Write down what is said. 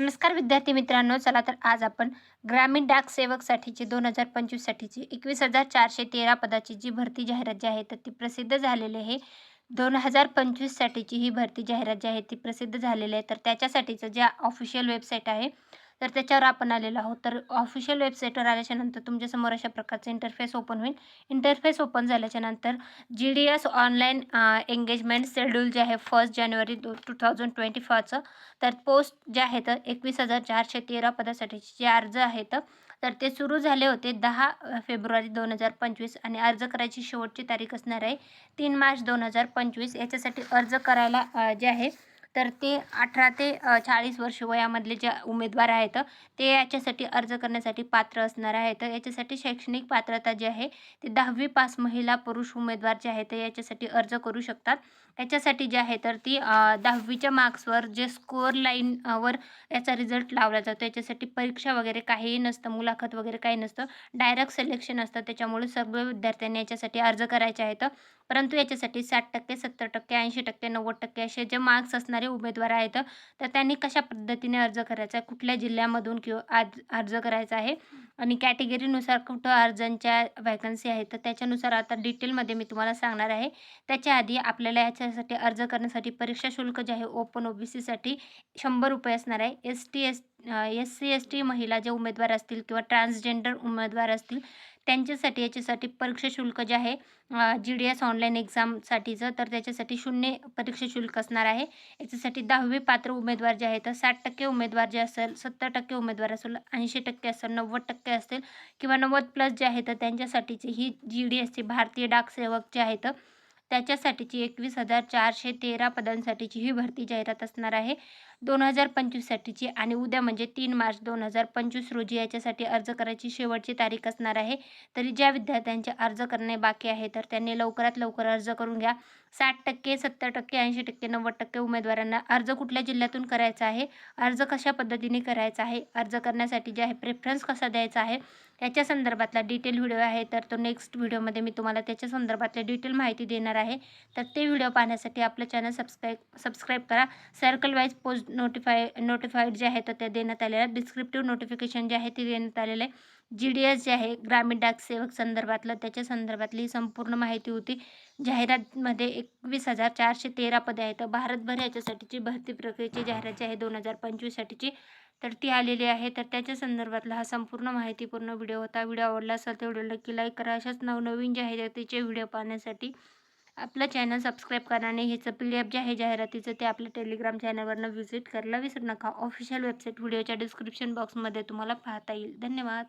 नमस्कार विद्यार्थी मित्रांनो चला तर आज आपण ग्रामीण डाक सेवकसाठीची दोन हजार पंचवीससाठीची एकवीस हजार चारशे तेरा पदाची जी भरती जाहिरात जी आहे तर ती प्रसिद्ध झालेली आहे. दोन हजार पंचवीससाठीची ही भरती जाहिरात जी आहे ती प्रसिद्ध झालेली आहे. तर त्याच्यासाठीचं ज्या ऑफिशियल वेबसाईट आहे तर त्याच्यावर आपण आलेलो आहोत. तर ऑफिशियल वेबसाईटवर आल्याच्यानंतर तुमच्यासमोर अशा प्रकारचं इंटरफेस ओपन होईल. इंटरफेस ओपन झाल्याच्यानंतर G D S online engagement schedule जे आहे फर्स्ट जानेवारी दो टू थाउजंड ट्वेंटी फोरचं तर पोस्ट जे आहेत एकवीस हजार चारशे तेरा पदासाठीचे जे अर्ज आहेत तर ते सुरू झाले होते दहा फेब्रुवारी दोन हजार पंचवीस आणि अर्ज करायची शेवटची तारीख असणार आहे तीन मार्च दोन हजार पंचवीस. याच्यासाठी अर्ज करायला जे आहे तर ते अठरा ते चाळीस वर्ष वयामधले जे उमेदवार आहेत ते याच्यासाठी अर्ज करण्यासाठी पात्र असणार आहेत. याच्यासाठी शैक्षणिक पात्रता जी आहे ते दहावी पास महिला पुरुष उमेदवार जे आहेत याच्यासाठी अर्ज करू शकतात. याच्यासाठी जे आहे तर ती दहावीच्या मार्क्सवर जे स्कोअर लाईनवर याचा रिझल्ट लावला जातो. याच्यासाठी परीक्षा वगैरे काहीही नसतं मुलाखत वगैरे काही नसतं. डायरेक्ट सिलेक्शन असतं. त्याच्यामुळे सर्व विद्यार्थ्यांनी याच्यासाठी अर्ज करायचे आहेत. परंतु याच्यासाठी साठ टक्के सत्तर टक्के ऐंशी टक्के नव्वद टक्के असे जे मार्क्स असणारे उमेदवार आहेत. तर त्यांनी कशा पद्धतीने अर्ज करायचा आहे? कुठल्या जिल्ह्यामधून किंवा आज अर्ज करायचा आहे? आणि कॅटेगरीनुसार कुठं अर्जांच्या वॅकन्सी आहेत? तर त्याच्यानुसार आता डिटेलमध्ये मी तुम्हाला सांगणार आहे. त्याच्या आधी आपल्याला याच्यासाठी अर्ज करण्यासाठी परीक्षा शुल्क जे आहे ओपन ओ बी सीसाठी शंभर रुपये असणार आहे. S T S S C S T महिला जे उमेदवार असतील किंवा ट्रान्सजेंडर उमेदवार असतील त्यांच्यासाठी याच्यासाठी परीक्षा शुल्क जे आहे जी डी एस ऑनलाईन एक्झामसाठीचं तर त्याच्यासाठी शून्य परीक्षा शुल्क असणार आहे. याच्यासाठी दहावी पात्र उमेदवार जे आहेत साठ टक्के उमेदवार जे असेल सत्तर टक्के उमेदवार असेल ऐंशी टक्के असेल नव्वद टक्के असतील किंवा नव्वद प्लस जे आहेत त्यांच्यासाठीची ही जी डी एसची भारतीय डाक सेवक जे आहेत त्याच्यासाठीची एकवीस हजार चारशे तेरा पदांसाठीची ही भरती जाहिरात असणार आहे. दोन हजार पंचवीससाठीची आणि उद्या म्हणजे तीन मार्च दोन हजार पंचवीस रोजी याच्यासाठी अर्ज करायची शेवटची तारीख असणार आहे. तरी ज्या विद्यार्थ्यांचे अर्ज करणे बाकी आहे तर त्यांनी लवकरात लवकर अर्ज करून घ्या. साठ टक्के सत्तर टक्के ऐंशी टक्के नव्वद टक्के उमेदवारांना अर्ज कुठल्या जिल्ह्यातून करायचा आहे? अर्ज कशा पद्धतीने करायचा आहे? अर्ज करण्यासाठी जे आहे प्रेफरन्स कसा द्यायचा आहे? त्याच्या संदर्भातला डिटेल व्हिडिओ आहे तर तो नेक्स्ट व्हिडिओमध्ये मी तुम्हाला त्याच्या संदर्भातल्या डिटेल माहिती देणार आहे. तर ते व्हिडिओ पाहण्यासाठी आपलं चॅनल सबस्क्राईब सबस्क्राईब करा. Circle wise post notify notified जे आहे तर ते देण्यात आलेलं आहे. डिस्क्रिप्टिव्ह नोटिफिकेशन जे आहे ते देण्यात आलेलं आहे. जी डी एस जे आहे ग्रामीण डाक सेवक संदर्भातलं त्याच्या संदर्भातली संपूर्ण माहिती होती. जाहिरातमध्ये एकवीस हजार चारशे तेरा पदे आहेत. भारतभर याच्यासाठीची भरती प्रक्रियेची जाहिरात जी आहे दोन हजार पंचवीससाठीची तर ती आलेली आहे. तर त्याच्या संदर्भातला हा संपूर्ण माहितीपूर्ण व्हिडिओ होता. व्हिडिओ आवडला असेल तर व्हिडिओ नक्की लाईक करा. अशाच नवनवीन जाहिरातीचे व्हिडिओ पाहण्यासाठी आपलं चॅनल सबस्क्राईब करा आणि ह्याचं पी डी एफ जे आहे जाहिरातीचं ते आपल्या टेलिग्राम चॅनलवरनं व्हिजिट करायला विसरू नका. ऑफिशियल वेबसाईट व्हिडिओच्या डिस्क्रिप्शन बॉक्समध्ये तुम्हाला पाहता येईल. धन्यवाद.